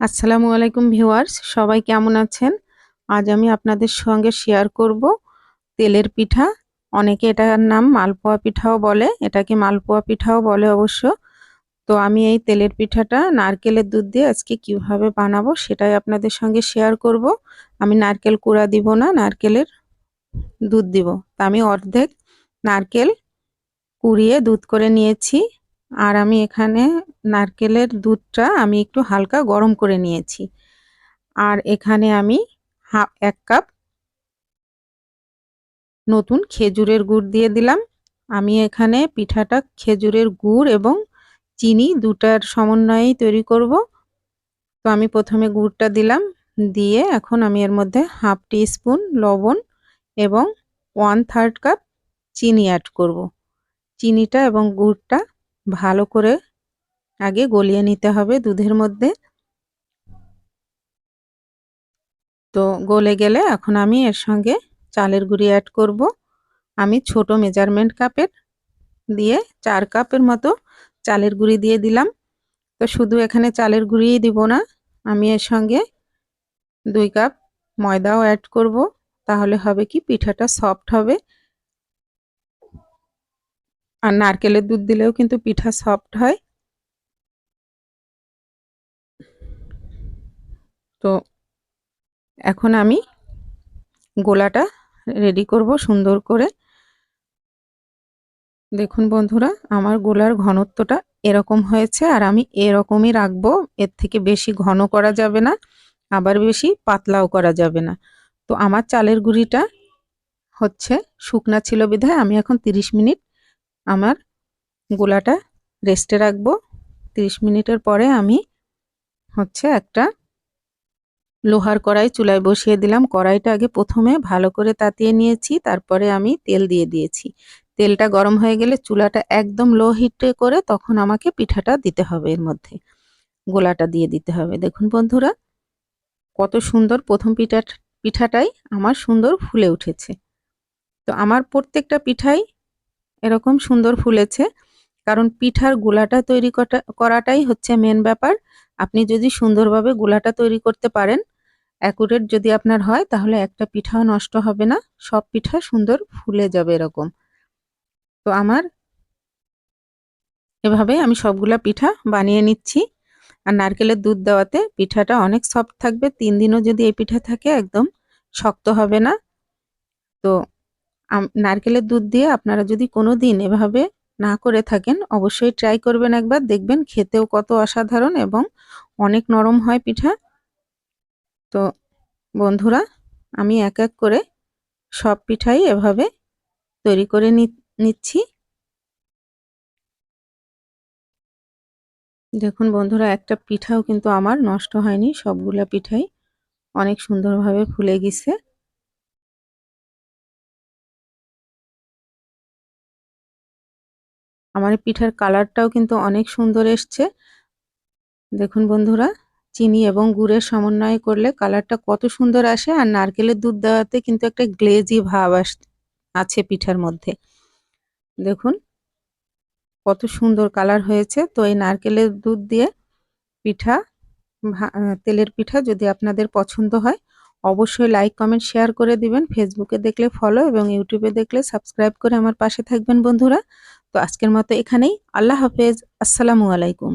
আসসালামু আলাইকুম ভিউয়ার্স, সবাই কেমন আছেন? আজ আমি আপনাদের সঙ্গে শেয়ার করব তেলের পিঠা। অনেকে এটার নাম মালপোয়া পিঠাও বলে, এটাকে মালপোয়া পিঠাও বলে অবশ্য। তো আমি এই তেলের পিঠাটা নারকেলের দুধ দিয়ে আজকে কীভাবে বানাবো সেটাই আপনাদের সঙ্গে শেয়ার করব। আমি নারকেল কুড়া দিব না, নারকেলের দুধ দিব। তা আমি অর্ধেক নারকেল কুড়িয়ে দুধ করে নিয়েছি। আর আমি এখানে নারকেলের দুধটা আমি একটু হালকা গরম করে নিয়েছি। আর এখানে আমি হাফ, এক কাপ নতুন খেজুরের গুড় দিয়ে দিলাম। আমি এখানে পিঠাটা খেজুরের গুড় এবং চিনি দুটার সমন্বয়েই তৈরি করব। তো আমি প্রথমে গুড়টা দিলাম। দিয়ে এখন আমি এর মধ্যে হাফ টি স্পুন লবণ এবং ওয়ান থার্ড কাপ চিনি অ্যাড করব। চিনিটা এবং গুড়টা ভালো করে আগে গলিয়ে নিতে হবে দুধের মধ্যে। তো গলে গেলে এখন আমি এর সঙ্গে চালের গুঁড়ি অ্যাড করব। আমি ছোট মেজারমেন্ট কাপের দিয়ে চার কাপের মতো চালের গুঁড়ি দিয়ে দিলাম। তো শুধু এখানে চালের গুঁড়িই দিব না, আমি এর সঙ্গে দুই কাপ ময়দাও অ্যাড করব। তাহলে হবে কি, পিঠাটা সফট হবে। আর নারকেলের দুধ দিলেও কিন্তু পিঠা সফট হয়। তো এখন আমি গোলাটা রেডি করব সুন্দর করে। দেখুন বন্ধুরা, আমার গোলার ঘনত্বটা এরকম হয়েছে আর আমি এরকমই রাখব। এর থেকে বেশি ঘন করা যাবে না, আবার বেশি পাতলাও করা যাবে না। তো আমার চালের গুঁড়িটা হচ্ছে শুকনা ছিল বিধায় আমি এখন 30 মিনিট আমার গোলাটা রেস্টে রাখব। 30 মিনিটের পরে আমি হচ্ছে একটা লোহার কড়াই চুলায় বসিয়ে দিলাম। কড়াইটা আগে প্রথমে ভালো করে তাতিয়ে নিয়েছি, তারপরে আমি তেল দিয়ে দিয়েছি। তেলটা গরম হয়ে গেলে চুলাটা একদম লো হিটে করে তখন আমাকে পিঠাটা দিতে হবে এর মধ্যে। গোলাটা দিয়ে দিতে হবে। দেখুন বন্ধুরা, কত সুন্দর প্রথম পিঠা, পিঠাটাই আমার সুন্দর ফুলে উঠেছে। তো আমার প্রত্যেকটা পিঠাই এরকম সুন্দর ফুলেছে। কারণ পিঠার গোলাটা তৈরি করাটাই হচ্ছে মেন ব্যাপার। আপনি যদি সুন্দরভাবে গোলাটা তৈরি করতে পারেন অ্যাকুরেট যদি আপনার হয়, তাহলে একটা পিঠাও নষ্ট হবে না। সব পিঠা সুন্দর ফুলে যাবে এরকম। তো আমার এভাবে আমি সবগুলা পিঠা বানিয়ে নিচ্ছি। আর নারকেলের দুধ দেওয়াতে পিঠাটা অনেক সফট থাকবে। তিন দিনও যদি এই পিঠা থাকে, একদম শক্ত হবে না। তো নারকেলের দুধ দিয়ে আপনারা যদি কোনো দিন এভাবে না করে থাকেন, অবশ্যই ট্রাই করবেন একবার, দেখবেন খেতেও কত অসাধারণ এবং অনেক নরম হয় পিঠা। তো বন্ধুরা, আমি এক এক করে সব পিঠাই এভাবে তৈরি করে নিচ্ছি। দেখুন বন্ধুরা, একটা পিঠাও কিন্তু আমার নষ্ট হয়নি, সবগুলা পিঠাই অনেক সুন্দরভাবে ফুলে গেছে। আমার পিঠার কালারটাও কিন্তু অনেক সুন্দর এসছে। দেখুন বন্ধুরা, চিনি এবং গুড়ের সমন্বয় করলে কালারটা কত সুন্দর আসে আর নারকেলের দুধ দেওয়াতে কিন্তু একটা গ্লেজি ভাব আস, আছে পিঠার মধ্যে। দেখুন, কত সুন্দর কালার হয়েছে। তো এই নারকেলের দুধ দিয়ে পিঠা তেলের পিঠা যদি আপনাদের পছন্দ হয়, অবশ্যই লাইক কমেন্ট শেয়ার করে দিবেন। ফেসবুকে দেখলে ফলো এবং ইউটিউবে দেখলে সাবস্ক্রাইব করে আমার পাশে থাকবেন বন্ধুরা। আজকের মতো এখানেই। আল্লাহ হাফেজ। আসসালামু আলাইকুম।